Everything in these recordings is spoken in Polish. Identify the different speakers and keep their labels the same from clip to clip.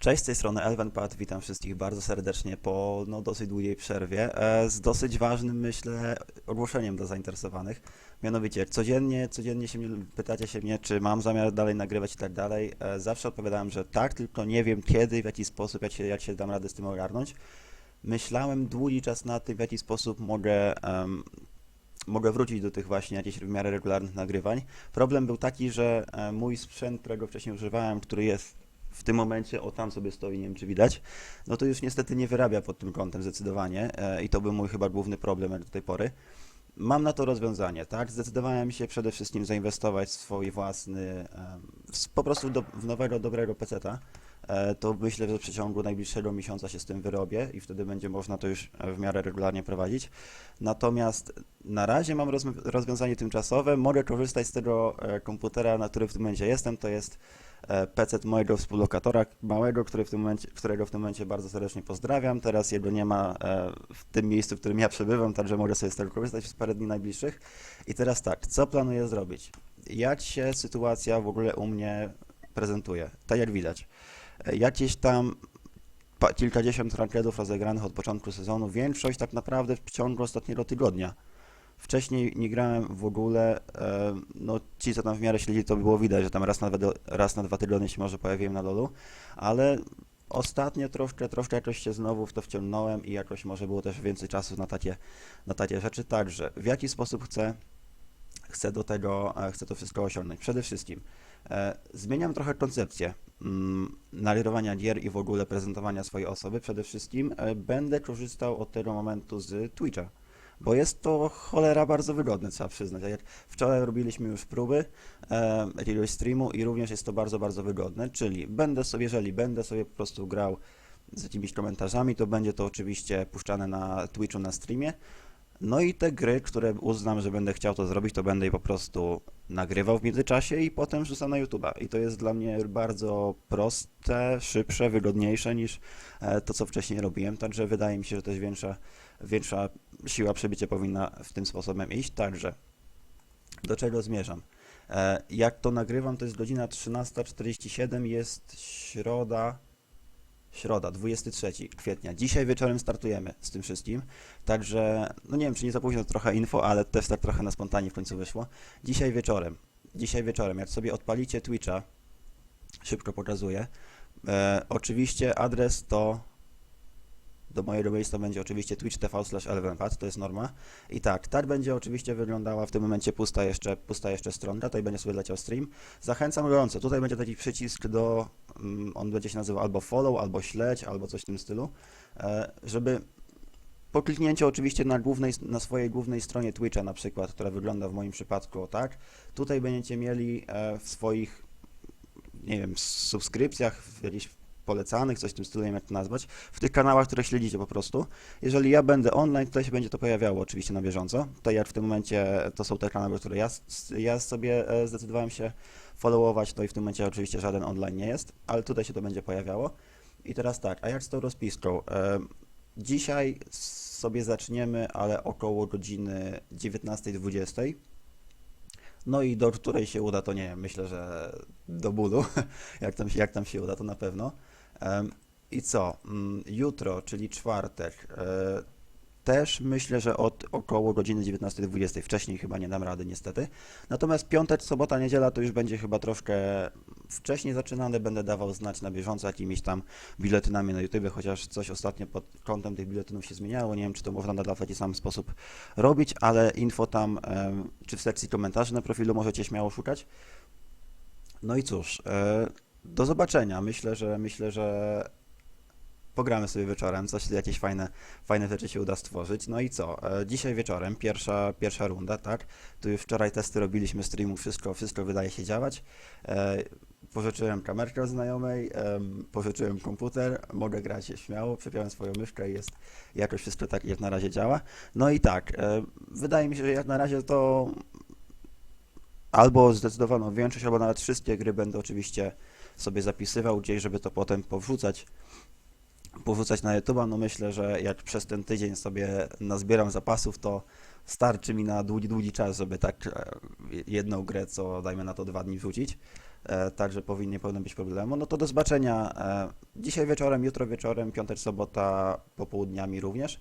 Speaker 1: Cześć, z tej strony Elvenpad, witam wszystkich bardzo serdecznie po no, dosyć długiej przerwie e, z dosyć ważnym, myślę, ogłoszeniem dla zainteresowanych. Mianowicie, codziennie, codziennie się mnie, pytacie się mnie, czy mam zamiar dalej nagrywać i tak dalej. E, Zawsze odpowiadałem, że tak, tylko nie wiem kiedy, w jaki sposób, jak się, jak się dam radę z tym ogarnąć. Myślałem długi czas na tym, w jaki sposób mogę, em, mogę wrócić do tych właśnie jakichś w miarę regularnych nagrywań. Problem był taki, że e, mój sprzęt, którego wcześniej używałem, który jest w tym momencie, o tam sobie stoi, nie wiem czy widać, no to już niestety nie wyrabia pod tym kątem zdecydowanie e, i to był mój chyba główny problem do tej pory. Mam na to rozwiązanie, tak? Zdecydowałem się przede wszystkim zainwestować w swój własny, po prostu do, w nowego, dobrego peceta. E, To myślę, że w przeciągu najbliższego miesiąca się z tym wyrobię i wtedy będzie można to już e, w miarę regularnie prowadzić. Natomiast na razie mam rozwiązanie tymczasowe. Mogę korzystać z tego komputera, na którym w tym momencie jestem. To jest PC mojego współlokatora małego, który w tym momencie, którego w tym momencie bardzo serdecznie pozdrawiam. Teraz jego nie ma e, w tym miejscu, w którym ja przebywam, także mogę sobie z tego korzystać przez parę dni najbliższych. I teraz tak, co planuję zrobić? Jak się sytuacja w ogóle u mnie prezentuje? Tak jak widać. E, Jakieś tam kilkadziesiąt rankedów rozegranych od początku sezonu, większość tak naprawdę w ciągu ostatniego tygodnia. Wcześniej nie grałem w ogóle, e, no ci co tam w miarę śledzi to było widać, że tam raz na, dwa- raz na dwa tygodnie się może pojawiłem na lolu, ale ostatnio troszkę, troszkę jakoś się znowu w to wciągnąłem i jakoś może było też więcej czasu na takie, na takie rzeczy. Także w jaki sposób chcę, chcę do tego, e, chcę to wszystko osiągnąć? Przede wszystkim e, zmieniam trochę koncepcję mm, nagrywania gier i w ogóle prezentowania swojej osoby. Przede wszystkim będę korzystał od tego momentu z Twitcha bo jest to cholera bardzo wygodne, trzeba przyznać. Jak wczoraj robiliśmy już próby e, jakiegoś streamu i również jest to bardzo, bardzo wygodne, czyli będę sobie, jeżeli będę sobie po prostu grał z jakimiś komentarzami, to będzie to oczywiście puszczane na Twitchu na streamie. No i te gry, które uznam, że będę chciał to zrobić, to będę je po prostu nagrywał w międzyczasie i potem wrzucam na YouTube'a. I to jest dla mnie bardzo proste, szybsze, wygodniejsze niż e, to, co wcześniej robiłem. Także wydaje mi się, że też większa, większa siła przebicia powinna w tym sposobem iść. Także do czego zmierzam? E, Jak to nagrywam, to jest godzina 13.47, jest środa, środa, 23 kwietnia. Dzisiaj wieczorem startujemy z tym wszystkim, także, no nie wiem, czy nie za późno trochę info, ale też tak trochę na spontanie w końcu wyszło. Dzisiaj wieczorem, dzisiaj wieczorem, jak sobie odpalicie Twitcha, szybko pokazuję, e, oczywiście adres to do mojego miejsca będzie oczywiście twitch tv slash to jest norma. I tak, tak będzie oczywiście wyglądała w tym momencie pusta jeszcze, pusta jeszcze stronka, tutaj będzie sobie leciał stream. Zachęcam gorąco, tutaj będzie taki przycisk do, mm, on będzie się nazywał albo follow, albo śledź, albo coś w tym stylu, e, żeby po kliknięciu oczywiście na, głównej, na swojej głównej stronie Twitcha na przykład, która wygląda w moim przypadku tak, tutaj będziecie mieli e, w swoich, nie wiem, subskrypcjach, w jakichś polecanych, coś w tym stylu, jak to nazwać, w tych kanałach, które śledzicie po prostu. Jeżeli ja będę online, tutaj się będzie to pojawiało oczywiście na bieżąco. Tutaj jak w tym momencie to są te kanały, które ja, ja sobie e, zdecydowałem się followować, to i w tym momencie oczywiście żaden online nie jest, ale tutaj się to będzie pojawiało. I teraz tak, a jak z tą rozpiską? E, Dzisiaj sobie zaczniemy, ale około godziny 19.20. No i do której się uda, to nie wiem, myślę, że do bólu, jak tam, jak tam się uda, to na pewno. I co? Mm, Jutro, czyli czwartek, e, też myślę, że od około godziny 19.20. Wcześniej chyba nie dam rady, niestety. Natomiast piątek, sobota, niedziela to już będzie chyba troszkę wcześniej zaczynane. Będę dawał znać na bieżąco jakimiś tam biletynami na YouTube, chociaż coś ostatnio pod kątem tych biletynów się zmieniało. Nie wiem, czy to można nadal w taki sam sposób robić, ale info tam, czy w sekcji komentarzy na profilu możecie śmiało szukać. No i cóż, e, do zobaczenia. Myślę, że myślę, że pogramy sobie wieczorem, coś jakieś fajne, fajne rzeczy się uda stworzyć. No i co? E, Dzisiaj wieczorem pierwsza, pierwsza runda, tak? Tu już wczoraj testy robiliśmy streamu, wszystko, wszystko wydaje się działać. E, Pożyczyłem kamerkę znajomej, em, pożyczyłem komputer, mogę grać śmiało, przepiąłem swoją myszkę i jest jakoś wszystko tak jak na razie działa. No i tak, e, wydaje mi się, że jak na razie to albo zdecydowaną większość, albo nawet wszystkie gry będę oczywiście sobie zapisywał gdzieś, żeby to potem powrzucać powrzucać na YouTube'a, no myślę, że jak przez ten tydzień sobie nazbieram zapasów, to starczy mi na długi, długi czas, żeby tak e, jedną grę, co dajmy na to dwa dni wrzucić. E, Także powinien, nie powinno być problemu. No to do zobaczenia e, dzisiaj wieczorem, jutro wieczorem, piątek, sobota, popołudniami również.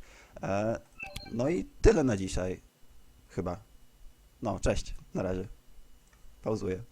Speaker 1: No i tyle na dzisiaj. Chyba. No, cześć. Na razie. Pauzuję.